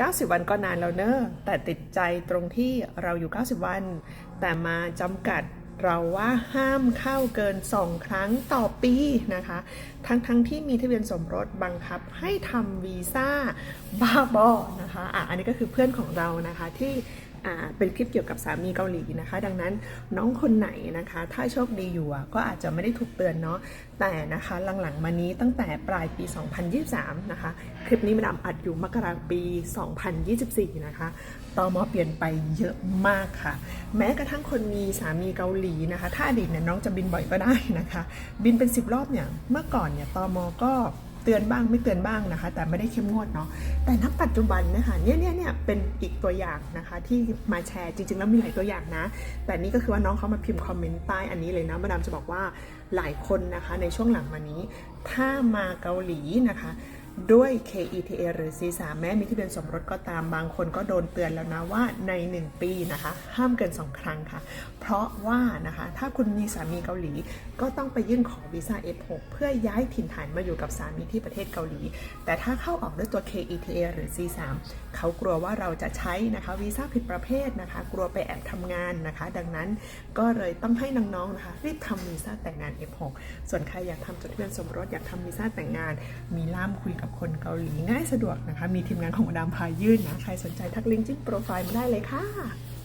90 วันก็นานแล้วเนอะแต่ติดใจตรงที่เราอยู่ 90 วัน แต่มาจำกัดเราว่าห้ามเข้าเกิน 2 ครั้งต่อปีนะคะ ทั้งๆที่มีทะเบียนสมรสบังคับให้ทำวีซ่าบ้าบอนะคะอะอันนี้ก็คือเพื่อนของเรานะคะที่ เป็นคลิปเกี่ยวกับสามีเกาหลีนะคะ ดังนั้นน้องคนไหนนะคะ ถ้าโชคดีอยู่ก็อาจจะไม่ได้ถูกเตือนเนาะแต่นะคะหลังๆมานี้ตั้งแต่ปลายปี 2023 นะคะ คลิปนี้มาดามอัดอยู่มกราคมปี 2024 นะคะตอมอเปลี่ยนไปเยอะมากค่ะ แม้กระทั่งคนมีสามีเกาหลีนะคะ ถ้าอดีตเนี่ยน้องจะบินบ่อยก็ได้นะคะ บินเป็น 10 รอบเนี่ยเมื่อก่อนเนี่ยตอมอก็ เตือนบ้างไม่เตือนบ้างนะคะ แต่ไม่ได้เข้มงวดเนาะแต่ณปัจจุบันเนะคะเนี่ยเนี่ยเนี่ยเป็นอีกตัวอย่างนะคะ ที่มาแชร์จริงๆแล้วมีหลายตัวอย่างนะ แต่นี่ก็คือว่าน้องเขามาพิมพ์คอมเมนต์ใต้อันนี้เลยนะมาดามจะบอกว่าหลายคนนะคะในช่วงหลังมานี้ ถ้ามาเกาหลีนะคะด้วย KETA หรือ C3 แม้มีทะเบียนสมรสก็ตามบางคนก็โดนเตือนแล้วนะว่าใน 1 ปีนะคะ ห้ามเกิน 2 ครั้งค่ะ ราะว่านะคะถ้าคุณมีสามีเกาหลี ก็ต้องไปยื่นขอวีซ่า F6 เพื่อย้ายถิ่นฐานมาอยู่กับสามีที่ประเทศเกาหลี แต่ถ้าเข้าออกด้วยตัว KETA หรือ C3 เขากลัวว่าเราจะใช้นะคะวีซ่าผิดประเภทนะคะ กลัวไปแอบทำงานนะคะ ดังนั้นก็เลยต้องให้น้องๆนะคะรีบทำวีซ่าแต่งงาน F6 ส่วนใครอยากทำจดทะเบียนสมรสอยากทำวีซ่าแต่งงาน มีล่ามคุยกับคนเกาหลีง่ายสะดวกนะคะ มีทีมงานของดามพายื่นนะใครสนใจทักลิงก์จิ้มโปรไฟล์มาได้เลยค่ะ